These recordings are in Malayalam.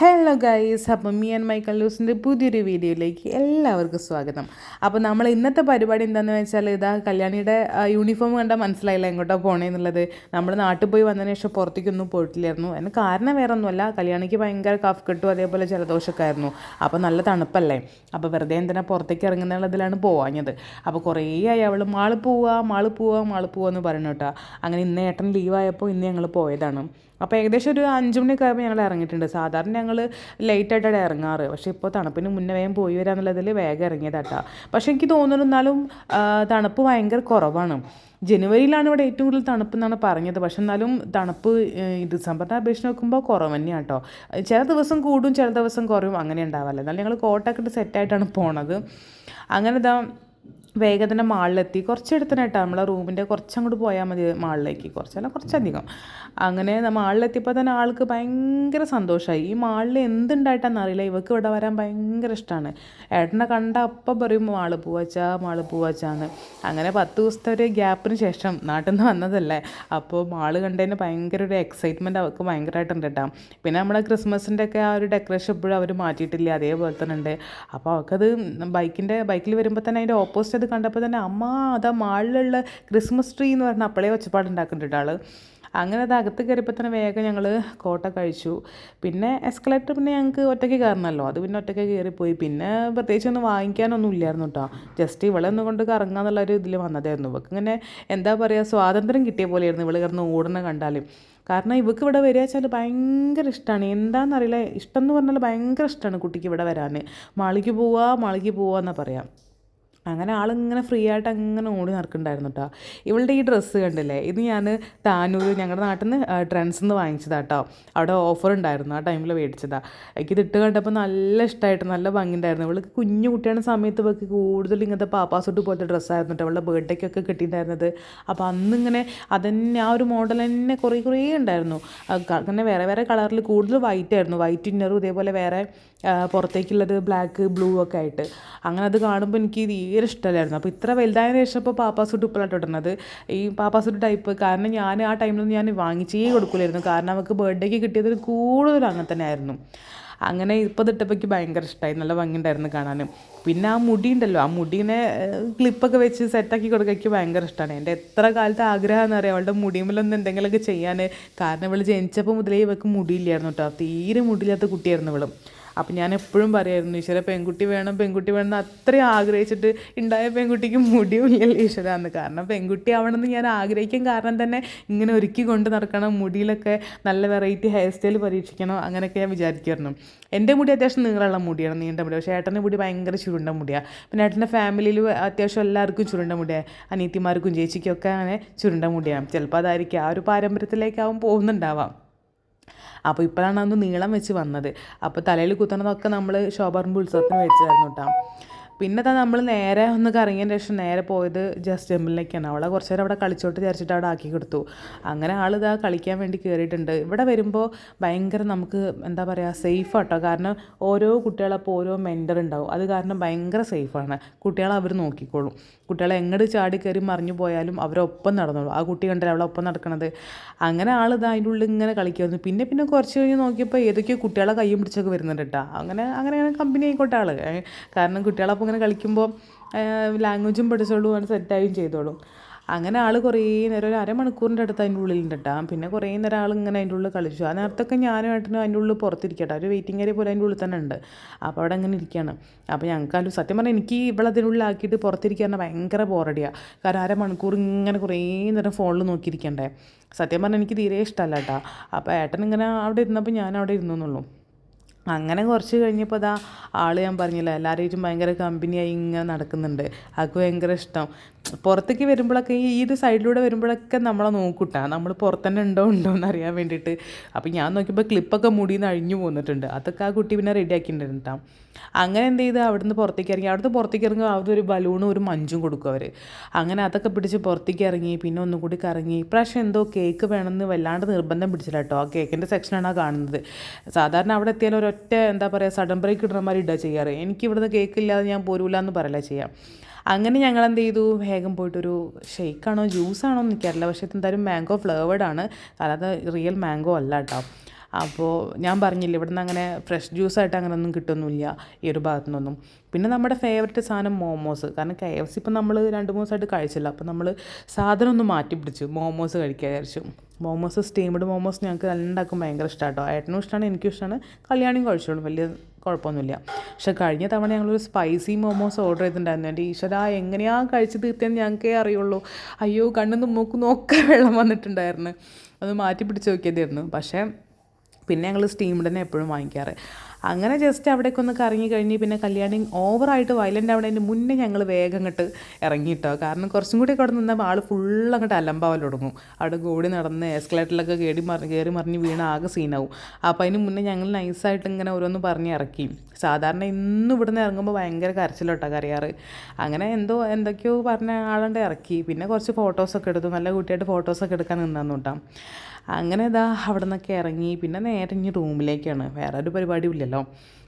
ഹലോ ഗൈസ് അപ്പം മീ ആൻഡ് മൈ കല്ലൂസിന്റെ പുതിയൊരു വീഡിയോയിലേക്ക് എല്ലാവർക്കും സ്വാഗതം. അപ്പോൾ നമ്മൾ ഇന്നത്തെ പരിപാടി എന്താണെന്ന് വെച്ചാൽ ഇതാ കല്യാണിയുടെ യൂണിഫോം കണ്ടാൽ മനസ്സിലായില്ല എങ്ങോട്ടാ പോണേന്നുള്ളത് നമ്മൾ നാട്ടിൽ പോയി വന്നതിന് ശേഷം പുറത്തേക്കൊന്നും പോയിട്ടില്ലായിരുന്നു. അതിന് കാരണം വേറെ ഒന്നുമല്ല കല്യാണിക്ക് ഭയങ്കര കഫ് കെട്ടും അതേപോലെ ജലദോഷമൊക്കെ ആയിരുന്നു. അപ്പോൾ നല്ല തണുപ്പല്ലേ? അപ്പോൾ വെറുതെ എന്തിനാ പുറത്തേക്ക് ഇറങ്ങുന്നതിലാണ് പോവാഞ്ഞത്. അപ്പോൾ കുറേ ആയി അവൾ മാൾ പോവുക മാൾ പോവുക മാൾ പോവുക എന്ന് പറഞ്ഞു കേട്ടോ. അങ്ങനെ ഇന്ന് ഏട്ടൻ ലീവായപ്പോൾ ഇന്ന് ഞങ്ങൾ പോയതാണ്. അപ്പോൾ ഏകദേശം ഒരു അഞ്ച് മണിയൊക്കെ ആയപ്പോൾ ഞങ്ങൾ ഇറങ്ങിയിട്ടുണ്ട് സാധാരണ ഞങ്ങൾ ലേറ്റ് ആയിട്ടാണ് ഇറങ്ങാറ് പക്ഷേ ഇപ്പോൾ തണുപ്പിന് മുന്നേ വേഗം പോയി വരാന്നുള്ളതിൽ വേഗം ഇറങ്ങിയതാട്ടാ പക്ഷേ എനിക്ക് തോന്നുന്നു എന്നാലും തണുപ്പ് ഭയങ്കര കുറവാണ്. ജനുവരിയിലാണ് ഇവിടെ ഏറ്റവും കൂടുതൽ തണുപ്പ് എന്നാണ് പറഞ്ഞത്. പക്ഷെ എന്നാലും തണുപ്പ് ഡിസംബറിനെ അപേക്ഷിച്ച് നോക്കുമ്പോൾ കുറവ് തന്നെയാണ് കേട്ടോ ചില ദിവസം കൂടും ചില ദിവസം കുറയും അങ്ങനെ ഉണ്ടാവാറില്ല. എന്നാലും ഞങ്ങൾ കോട്ടൊക്കെ സെറ്റായിട്ടാണ് പോണത്. അങ്ങനെ ഇതാ വേഗം തന്നെ മാളിലെത്തി. കുറച്ചെടുത്തന്നെ കേട്ടോ നമ്മളെ റൂമിന്റെ കുറച്ചങ്ങോട്ട് പോയാൽ മതി മാളിലേക്ക്. കുറച്ചല്ല കുറച്ചധികം. അങ്ങനെ മാളിലെത്തിയപ്പോൾ തന്നെ ആൾക്ക് ഭയങ്കര സന്തോഷമായി ഈ മാളിൽ എന്തുണ്ടായിട്ടാണെന്നറിയില്ല ഇവക്ക് ഇവിടെ വരാൻ ഭയങ്കര ഇഷ്ടമാണ് ഏട്ടനെ കണ്ട അപ്പം പറയും മാൾ പൂവാച്ചാ മാൾ പൂവാച്ചാന്ന്. അങ്ങനെ പത്ത് ദിവസത്തെ ഒരു ഗ്യാപ്പിന് ശേഷം നാട്ടിൽ നിന്ന് വന്നതല്ലേ. അപ്പോൾ മാൾ കണ്ടതിന് ഭയങ്കര ഒരു എക്സൈറ്റ്മെന്റ് അവർക്ക് ഭയങ്കരമായിട്ടുണ്ട് കേട്ടോ. പിന്നെ നമ്മളെ ക്രിസ്മസിന്റെ ഒക്കെ ആ ഒരു ഡെക്കറേഷൻ ഇപ്പോഴും അവർ മാറ്റിയിട്ടില്ല? അതേപോലെ തന്നെ ഉണ്ട്. അപ്പോൾ അവർക്കത് ബൈക്കിന്റെ ബൈക്കിൽ വരുമ്പോൾ തന്നെ അതിന്റെ ഓപ്പോസിറ്റ് അത് കണ്ടപ്പോൾ തന്നെ അമ്മ അതാ മാളിലുള്ള ക്രിസ്മസ് ട്രീ എന്ന് പറഞ്ഞാൽ അപ്പോഴേ ഒച്ചപ്പാട് ആൾ അങ്ങനെ അത് അകത്ത് കയറിയപ്പോൾ തന്നെ വേഗം ഞങ്ങൾ കോട്ട കഴിച്ചു. പിന്നെ എസ്കലേറ്റർ പിന്നെ ഞങ്ങൾക്ക് ഒറ്റയ്ക്ക് കയറണമല്ലോ അത് പിന്നെ ഒറ്റയ്ക്ക് കയറിപ്പോയി. പിന്നെ പ്രത്യേകിച്ച് ഒന്നും വാങ്ങിക്കാനൊന്നും ഇല്ലായിരുന്നു കേട്ടോ ജസ്റ്റ് ഇവളെ ഒന്ന് കൊണ്ട് കറങ്ങാന്നുള്ള ഒരു ഇതിൽ വന്നതായിരുന്നു. ഇവൾക്ക് ഇങ്ങനെ എന്താ പറയുക സ്വാതന്ത്ര്യം കിട്ടിയ പോലെയായിരുന്നു ഇവൾ കിടന്ന് ഓടുന്ന കണ്ടാലും. കാരണം ഇവക്ക് ഇവിടെ വരിക വെച്ചാൽ ഭയങ്കര ഇഷ്ടമാണ് എന്താണെന്നറിയില്ല ഇഷ്ടം എന്ന് പറഞ്ഞാൽ ഭയങ്കര ഇഷ്ടമാണ് കുട്ടിക്ക് ഇവിടെ വരാൻ മാളിക്ക് പോവാ മാളിക്ക് പോവാന്നാ പറയാം. അങ്ങനെ ആളിങ്ങനെ ഫ്രീ ആയിട്ട് അങ്ങനെ ഓടി നടക്കുന്നുണ്ടായിരുന്നു കേട്ടോ ഇവളുടെ ഈ ഡ്രസ്സ് കണ്ടില്ലേ? ഇത് ഞാൻ താനൂർ ഞങ്ങളുടെ നാട്ടിൽ നിന്ന് ട്രെൻഡ്സ് നിന്ന് വാങ്ങിച്ചതാ കേട്ടോ അവിടെ ഓഫർ ഉണ്ടായിരുന്നു ആ ടൈമിൽ മേടിച്ചതാണ് എനിക്കിത് ഇട്ട് കണ്ടപ്പോൾ നല്ല ഇഷ്ടമായിട്ട് നല്ല ഭംഗിയുണ്ടായിരുന്നു ഇവൾക്ക് കുഞ്ഞു കുട്ടിയാണ് സമയത്ത് ഇവൾക്ക് കൂടുതൽ ഇങ്ങനത്തെ പാപ്പാസൊട്ട് പോലത്തെ ഡ്രസ്സായിരുന്നു കേട്ടോ അവളുടെ ബർത്ത്ഡേക്കൊക്കെ കിട്ടിയിട്ടുണ്ടായിരുന്നത്. അപ്പോൾ അന്നിങ്ങനെ അതന്നെ ആ ഒരു മോഡൽ തന്നെ കുറേ കുറേ ഉണ്ടായിരുന്നു. അങ്ങനെ വേറെ വേറെ കളറിൽ കൂടുതൽ വൈറ്റ് ആയിരുന്നു. വൈറ്റ് ഇന്നറും ഇതേപോലെ വേറെ പുറത്തേക്കുള്ളത് ബ്ലാക്ക് ബ്ലൂ ഒക്കെ ആയിട്ട്. അങ്ങനെ അത് കാണുമ്പോൾ എനിക്ക് തീരെ ഇഷ്ടമല്ലായിരുന്നു. അപ്പോൾ ഇത്ര വലുതായതിനു ശേഷം ഇപ്പോൾ പാപ്പാസൂട്ട് ഇപ്പോഴാണ് ഇടുന്നത്. ഈ പാപ്പാസൂട്ട് ടൈപ്പ് കാരണം ഞാൻ ആ ടൈമിലൊന്നും ഞാൻ വാങ്ങിച്ചേ കൊടുക്കില്ലായിരുന്നു കാരണം അവൾക്ക് ബർത്ത്ഡേക്ക് കിട്ടിയതിൽ കൂടുതലും അങ്ങനെ തന്നെ ആയിരുന്നു അങ്ങനെ ഇപ്പോൾ ഇട്ടപ്പോൾ എനിക്ക് ഭയങ്കര ഇഷ്ടമായി നല്ല ഭംഗിയുണ്ടായിരുന്നു കാണാൻ പിന്നെ ആ മുടി ഉണ്ടല്ലോ. ആ മുടീനെ ക്ലിപ്പൊക്കെ വെച്ച് സെറ്റാക്കി കൊടുക്കാൻ എനിക്ക് ഭയങ്കര ഇഷ്ടമാണ് എന്റെ എത്ര കാലത്തെ ആഗ്രഹമാണെന്ന് അറിയാം. അവളുടെ മുടിയുമ്മിലൊന്നും എന്തെങ്കിലുമൊക്കെ ചെയ്യാൻ കാരണം ഇവൾ ജനിച്ചപ്പോൾ മുതലേ ഇവൾക്ക് മുടിയില്ലായിരുന്നു കേട്ടോ. തീരെ മുടിയില്ലാത്ത കുട്ടിയായിരുന്നു ഇവളും. അപ്പം ഞാൻ എപ്പോഴും പറയായിരുന്നു ഈശ്വര പെൺകുട്ടി വേണം പെൺകുട്ടി വേണം എന്ന് അത്രയും ആഗ്രഹിച്ചിട്ട് ഉണ്ടായ പെൺകുട്ടിക്ക് മുടിയുമില്ലല്ലോ ഈശ്വര എന്ന് കാരണം പെൺകുട്ടി ആവണമെന്ന് ഞാൻ ആഗ്രഹിക്കാൻ കാരണം തന്നെ ഇങ്ങനെ ഒരുക്കി കൊണ്ട് നടക്കണം മുടിയിലൊക്കെ നല്ല വെറൈറ്റി ഹെയർ സ്റ്റൈൽ പരീക്ഷിക്കണം അങ്ങനെയൊക്കെ ഞാൻ വിചാരിക്കുമായിരുന്നു. എന്റെ മുടി അത്യാവശ്യം നീളമുള്ള മുടിയാണ് നീണ്ട മുടി. പക്ഷേ ഏട്ടന്റെ മുടി ഭയങ്കര ചുരുണ്ട മുടിയാണ് പിന്നെ ഏട്ടന്റെ ഫാമിലിയിൽ അത്യാവശ്യം എല്ലാവർക്കും ചുരുണ്ട മുടിയാണ് അനിയത്തിമാർക്കും ചേച്ചിക്കും ഒക്കെ അങ്ങനെ ചുരുണ്ട മുടിയാണ് ചിലപ്പോൾ അതായിരിക്കും. ആ ഒരു പാരമ്പര്യത്തിലേക്കാവും പോകുന്നുണ്ടാവാം. അപ്പോൾ ഇപ്പോഴാണ് അന്ന് നീളം വെച്ച് വന്നത്. അപ്പോൾ തലയിൽ കുത്തണതൊക്കെ നമ്മൾ ശോഭർമ്പ് ഉത്സവത്തിന് മേടിച്ചതായിരുന്നു കേട്ടോ പിന്നെ തന്നെ നമ്മൾ നേരെ ഒന്ന് കറങ്ങിയതിന് ശേഷം നേരെ പോയത് ജസ്റ്റ് ടെമ്പിളിലേക്കാണ് അവളെ കുറച്ച് നേരം അവിടെ കളിച്ചോട്ട് വിചാരിച്ചിട്ട് അവിടെ ആക്കി കൊടുത്തു. അങ്ങനെ ആൾ ഇതാ കളിക്കാൻ വേണ്ടി കയറിയിട്ടുണ്ട് ഇവിടെ വരുമ്പോൾ ഭയങ്കര നമുക്ക് എന്താ പറയുക സേഫ് ആട്ടോ. കാരണം ഓരോ കുട്ടികളപ്പോൾ ഓരോ മെന്റർ ഉണ്ടാവും. അത് കാരണം ഭയങ്കര സേഫാണ് കുട്ടികളെ അവർ നോക്കിക്കോളും. കുട്ടികളെ എങ്ങോട്ട് ചാടി കയറി മറിഞ്ഞു പോയാലും അവരൊപ്പം നടന്നോളൂ. ആ കുട്ടി കണ്ടാൽ അവളെ ഒപ്പം നടക്കണത്? അങ്ങനെ ആൾ ഇത് അതിന്റെ ഉള്ളിൽ ഇങ്ങനെ കളിക്കുമായിരുന്നു പിന്നെ പിന്നെ കുറച്ച് കഴിഞ്ഞ് നോക്കിയപ്പോൾ ഏതൊക്കെയോ കുട്ടികളെ കൈയും പിടിച്ചൊക്കെ വരുന്നുണ്ട് കേട്ടോ അങ്ങനെ അങ്ങനെ കമ്പനി ആയിക്കോട്ടെ ആൾ കാരണം കുട്ടികളപ്പോൾ ഇങ്ങനെ കളിക്കുമ്പോൾ ലാംഗ്വേജും പഠിച്ചോളൂ അങ്ങനെ സെറ്റായും ചെയ്തോളും. അങ്ങനെ ആൾ കുറേ നേരം ഒരു അരമണിക്കൂറിന്റെ അടുത്ത് അതിന്റെ ഉള്ളിൽ കേട്ടോ പിന്നെ കുറേ നേരം ആൾ ഇങ്ങനെ അതിന്റെ ഉള്ളിൽ കളിച്ചു. ആ നേരത്തൊക്കെ ഞാനും ഏട്ടനും അതിന്റെ ഉള്ളിൽ പുറത്തിരിക്കട്ടെ. ഒരു വെയിറ്റിംഗ് ഏരിയ പോലെ അതിന്റെ ഉള്ളിൽ തന്നെ ഉണ്ട്. അപ്പോൾ അവിടെ അങ്ങനെ ഇരിക്കുകയാണ് അപ്പോൾ ഞങ്ങൾക്ക് സത്യം പറഞ്ഞാൽ എനിക്ക് ഇവിടെ അതിനുള്ളിലാക്കിയിട്ട് പുറത്തിരിക്കാൻ ഭയങ്കര ബോറടിയാണ് കാരണം അരമണിക്കൂർ ഇങ്ങനെ കുറേ നേരം ഫോണിൽ നോക്കിയിരിക്കണ്ടേ. സത്യം പറഞ്ഞാൽ എനിക്ക് തീരെ ഇഷ്ടമല്ല കേട്ടോ അപ്പോൾ ഏട്ടൻ ഇങ്ങനെ അവിടെ ഇരുന്നപ്പോൾ ഞാൻ അവിടെ ഇരുന്നു എന്നുള്ളൂ അങ്ങനെ കുറച്ച് കഴിഞ്ഞപ്പോൾ അതാ ആൾ ഞാൻ പറഞ്ഞില്ല എല്ലാവരും ഭയങ്കര കമ്പനിയായി ഇങ്ങനെ നടക്കുന്നുണ്ട്. അതൊക്കെ ഭയങ്കര ഇഷ്ടം. പുറത്തേക്ക് വരുമ്പോഴൊക്കെ ഈ ഒരു സൈഡിലൂടെ വരുമ്പോഴൊക്കെ നമ്മളെ നോക്കൂട്ടാ. നമ്മൾ പുറത്തന്നെ ഉണ്ടോ ഉണ്ടോ എന്ന് അറിയാൻ വേണ്ടിയിട്ട്. അപ്പോൾ ഞാൻ നോക്കിയപ്പോൾ ക്ലിപ്പൊക്കെ മുടിയിൽ നിന്ന് അഴിഞ്ഞു പോന്നിട്ടുണ്ട്. അതൊക്കെ ആ കുട്ടി പിന്നെ റെഡി ആക്കിയിട്ടുണ്ടാം അങ്ങനെ എന്ത് ചെയ്ത് അവിടുന്ന് പുറത്തേക്ക് ഇറങ്ങി. അവിടുന്ന് പുറത്തേക്ക് ഇറങ്ങി അവിടെ ഒരു ബലൂണും ഒരു മഞ്ചും കൊടുക്കും അവർ അങ്ങനെ അതൊക്കെ പിടിച്ച് പുറത്തേക്ക് ഇറങ്ങി പിന്നെ ഒന്നും കൂടി കറങ്ങി. ഇപ്രാവശ്യം എന്തോ കേക്ക് വേണമെന്ന് വല്ലാണ്ട് നിർബന്ധം പിടിച്ചില്ല കേട്ടോ ആ കേക്കിന്റെ സെക്ഷനാണ് ആ കാണുന്നത്. സാധാരണ അവിടെ എത്തിയാൽ ഒരൊറ്റ എന്താ പറയുക സഡൻ ബ്രേക്ക് മാതിരി ഇടുക ചെയ്യാറ്. എനിക്ക് ഇവിടുന്ന് കേക്ക് ഇല്ലാതെ ഞാൻ പോരൂല എന്ന് പറയല ചെയ്യാം. അങ്ങനെ ഞങ്ങൾ എന്ത് ചെയ്തു വേഗം പോയിട്ടൊരു ഷെയ്ക്കാണോ ജ്യൂസാണോ എന്ന് എനിക്കറിയില്ല. പക്ഷേ എന്തായാലും മാംഗോ ഫ്ലേവേഡ് ആണ്. അല്ലാതെ റിയൽ മാംഗോ അല്ല കേട്ടോ അപ്പോൾ ഞാൻ പറഞ്ഞില്ല ഇവിടുന്ന് അങ്ങനെ ഫ്രഷ് ജ്യൂസായിട്ട് അങ്ങനെ ഒന്നും കിട്ടുന്നില്ല ഈ ഒരു ഭാഗത്തു നിന്നൊന്നും പിന്നെ നമ്മുടെ ഫേവററ്റ് സാധനം മോമോസ് കാരണം കെ എഫ് സി ഇപ്പം നമ്മൾ രണ്ട് മൂന്ന് ദിവസമായിട്ട് കഴിച്ചില്ല. അപ്പോൾ നമ്മൾ സാധനം ഒന്ന് മാറ്റി പിടിച്ചു മോമോസ് കഴിക്കാൻ വിചാരിച്ചു. മോമോസ് സ്റ്റീംഡ് മോമോസ് ഞങ്ങൾക്ക് രണ്ടാക്കും ഭയങ്കര ഇഷ്ടമാട്ടോ ഏട്ടനും ഇഷ്ടമാണ് എനിക്കും ഇഷ്ടമാണ് കല്യാണിയും കഴിച്ചോളും വലിയ കുഴപ്പമൊന്നുമില്ല. പക്ഷെ കഴിഞ്ഞ തവണ ഞങ്ങളൊരു സ്പൈസി മോമോസ് ഓർഡർ ചെയ്തിട്ടുണ്ടായിരുന്നു. എന്റെ ഈശ്വര എങ്ങനെയാണ് കഴിച്ച് തീർത്തതെന്ന് ഞങ്ങൾക്കേ അറിയുള്ളൂ. അയ്യോ കണ്ണിന്ന് മൂക്ക് നോക്കാൻ വെള്ളം വന്നിട്ടുണ്ടായിരുന്നു. അത് മാറ്റി പിടിച്ച് നോക്കിയതായിരുന്നു പക്ഷേ പിന്നെ ഞങ്ങൾ സ്റ്റീംഡ് തന്നെ എപ്പോഴും വാങ്ങിക്കാറ്. അങ്ങനെ ജസ്റ്റ് അവിടേക്ക് ഒന്ന് കറങ്ങി കഴിഞ്ഞ് പിന്നെ കല്യാണി ഓവറായിട്ട് വയലന്റ് ആവുന്നതിന് മുന്നേ ഞങ്ങൾ വേഗം അങ്ങോട്ട് ഇറങ്ങിയിട്ടോ കാരണം കുറച്ചും കൂടി അവിടെ നിന്നാൽ ആൾ ഫുൾ അങ്ങോട്ട് അലമ്പാവൽ തുടങ്ങും അവിടെ ഓടി നടന്ന് എസ്കലേറ്ററിലൊക്കെ കയറി മറി കയറി മറിഞ്ഞ് വീണ ആകെ സീനാവും അപ്പോൾ അതിന് മുന്നേ ഞങ്ങൾ നൈസായിട്ട് ഇങ്ങനെ ഓരോന്ന് പറഞ്ഞ് ഇറക്കി. സാധാരണ ഇന്നും ഇവിടുന്ന് ഇറങ്ങുമ്പോൾ ഭയങ്കര കരച്ചിലോട്ടാ കറിയാറ് അങ്ങനെ എന്തോ എന്തൊക്കെയോ പറഞ്ഞ ആളുണ്ട് ഇറക്കി. പിന്നെ കുറച്ച് ഫോട്ടോസൊക്കെ എടുത്തു. നല്ല കുട്ടിയായിട്ട് ഫോട്ടോസൊക്കെ എടുക്കാൻ നിന്നു കേട്ടോ അങ്ങനെ ഇതാ അവിടെ നിന്നൊക്കെ ഇറങ്ങി. പിന്നെ നേരെ ഇനി റൂമിലേക്കാണ് വേറെ ഒരു പരിപാടിയും ഇല്ലല്ലോ.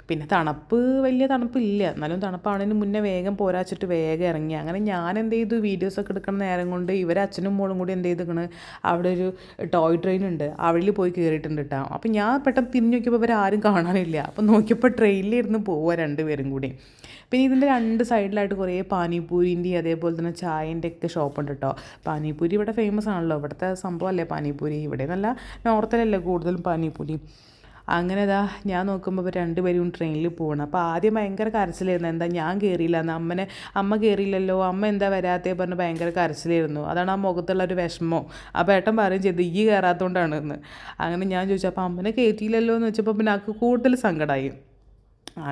പിന്നെ തണുപ്പ് വലിയ തണുപ്പില്ല. എന്നാലും തണുപ്പാണതിന് മുന്നേ വേഗം പോരാച്ചിട്ട് വേഗം ഇറങ്ങി. അങ്ങനെ ഞാൻ എന്ത് ചെയ്തു? വീഡിയോസൊക്കെ എടുക്കുന്ന നേരം കൊണ്ട് ഇവർ അച്ഛനും മോളും കൂടി എന്ത് ചെയ്തിരിക്കണ് അവിടെ ഒരു ടോയ് ട്രെയിൻ ഉണ്ട്. അവളിൽ പോയി കയറിയിട്ടുണ്ട് കേട്ടോ അപ്പം ഞാൻ പെട്ടെന്ന് തിരിഞ്ഞു നോക്കിയപ്പോൾ ഇവർ ആരും കാണാനില്ല. അപ്പം നോക്കിയപ്പോൾ ട്രെയിനിൽ ട്രെയിനിലിരുന്ന് പോവുക രണ്ടുപേരും കൂടി. പിന്നെ ഇതിന്റെ രണ്ട് സൈഡിലായിട്ട് കുറേ പാനിപൂരിന്റെ അതേപോലെ തന്നെ ചായന്റെ ഒക്കെ ഷോപ്പ് ഉണ്ട് കേട്ടോ പാനിപൂരി ഇവിടെ ഫേമസ് ആണല്ലോ. ഇവിടുത്തെ സംഭവമല്ലേ പാനിപൂരി ഇവിടെ നല്ല നോർത്തിലല്ലേ കൂടുതലും പാനിപൂരി അങ്ങനെ ഇതാ ഞാൻ നോക്കുമ്പോൾ രണ്ടുപേരും ട്രെയിനിൽ പോകണം അപ്പോൾ ആദ്യം ഭയങ്കര കരച്ചിലായിരുന്നു. എന്താ ഞാൻ കയറിയില്ല എന്ന് അമ്മനെ അമ്മ കയറിയില്ലല്ലോ അമ്മ എന്താ വരാത്തേ പറഞ്ഞ് ഭയങ്കര കരച്ചിലായിരുന്നു. അതാണ് ആ മുഖത്തുള്ള ഒരു വിഷമോ. അപ്പോൾ ഏട്ടൻ പറയും ചെയ്ത് ഈ കയറാത്തതുകൊണ്ടാണ് എന്ന്. അങ്ങനെ ഞാൻ ചോദിച്ചു അപ്പോൾ അമ്മനെ കയറ്റിയില്ലല്ലോ എന്ന് വെച്ചപ്പോൾ പിന്നെ ആൾക്ക് കൂടുതൽ സങ്കടമായി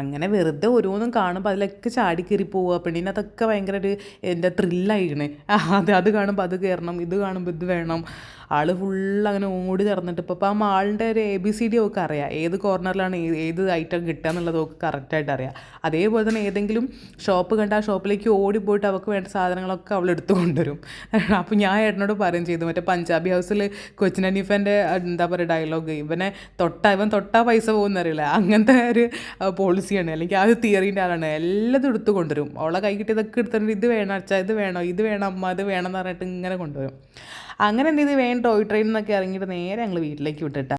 അങ്ങനെ വെറുതെ ഓരോന്നും കാണുമ്പോൾ അതിലൊക്കെ ചാടി കയറി പോവുക പെണ്ണിന് അതൊക്കെ ഭയങ്കര ഒരു എന്താ ത്രില്ലായിരുന്നു അത് അത് കാണുമ്പോൾ അത് കയറണം ഇത് കാണുമ്പോൾ ഇത് വേണം. ആൾ ഫുൾ അങ്ങനെ ഓടി നടന്നിട്ട് ഇപ്പോൾ അപ്പോൾ ആ മാളിന്റെ ഒരു എ ബി സി ഡി ഒക്കെ അറിയാം. ഏത് കോർണറിലാണ് ഏത് ഐറ്റം കിട്ടുക എന്നുള്ളത് ഒക്കെ കറക്റ്റായിട്ട് അറിയാം. അതേപോലെ തന്നെ ഏതെങ്കിലും ഷോപ്പ് കണ്ട് ആ ഷോപ്പിലേക്ക് ഓടി പോയിട്ട് അവൾക്ക് വേണ്ട സാധനങ്ങളൊക്കെ അവൾ എടുത്തു കൊണ്ടുവരും. അപ്പോൾ ഞാൻ ഏട്ടനോട് പറയും ചെയ്തു. മറ്റേ പഞ്ചാബി ഹൗസിൽ കൊച്ചിൻ അനീഫന്റെ എന്താ പറയുക ഡയലോഗ് ഇവനെ തൊട്ട ഇവൻ തൊട്ടാ പൈസ പോകുന്നറിയില്ല അങ്ങനത്തെ ഒരു പോളിസിയാണ് അല്ലെങ്കിൽ ആ ഒരു തിയറീന്റെ ആളാണ്. എല്ലാതും എടുത്തു കൊണ്ടുവരും. അവളെ കൈ കിട്ടിയതൊക്കെ എടുത്തിട്ടുണ്ട് ഇത് വേണം അച്ഛാ ഇത് വേണോ ഇത് വേണം അമ്മ ഇത് വേണം എന്ന് പറഞ്ഞിട്ട് ഇങ്ങനെ കൊണ്ടുവരും. അങ്ങനെ എന്ത് ചെയ്ത് ടോയ് ട്രെയിൻ എന്നൊക്കെ ഇറങ്ങിയിട്ട് നേരെ ഞങ്ങൾ വീട്ടിലേക്ക് വിട്ടിട്ടാ.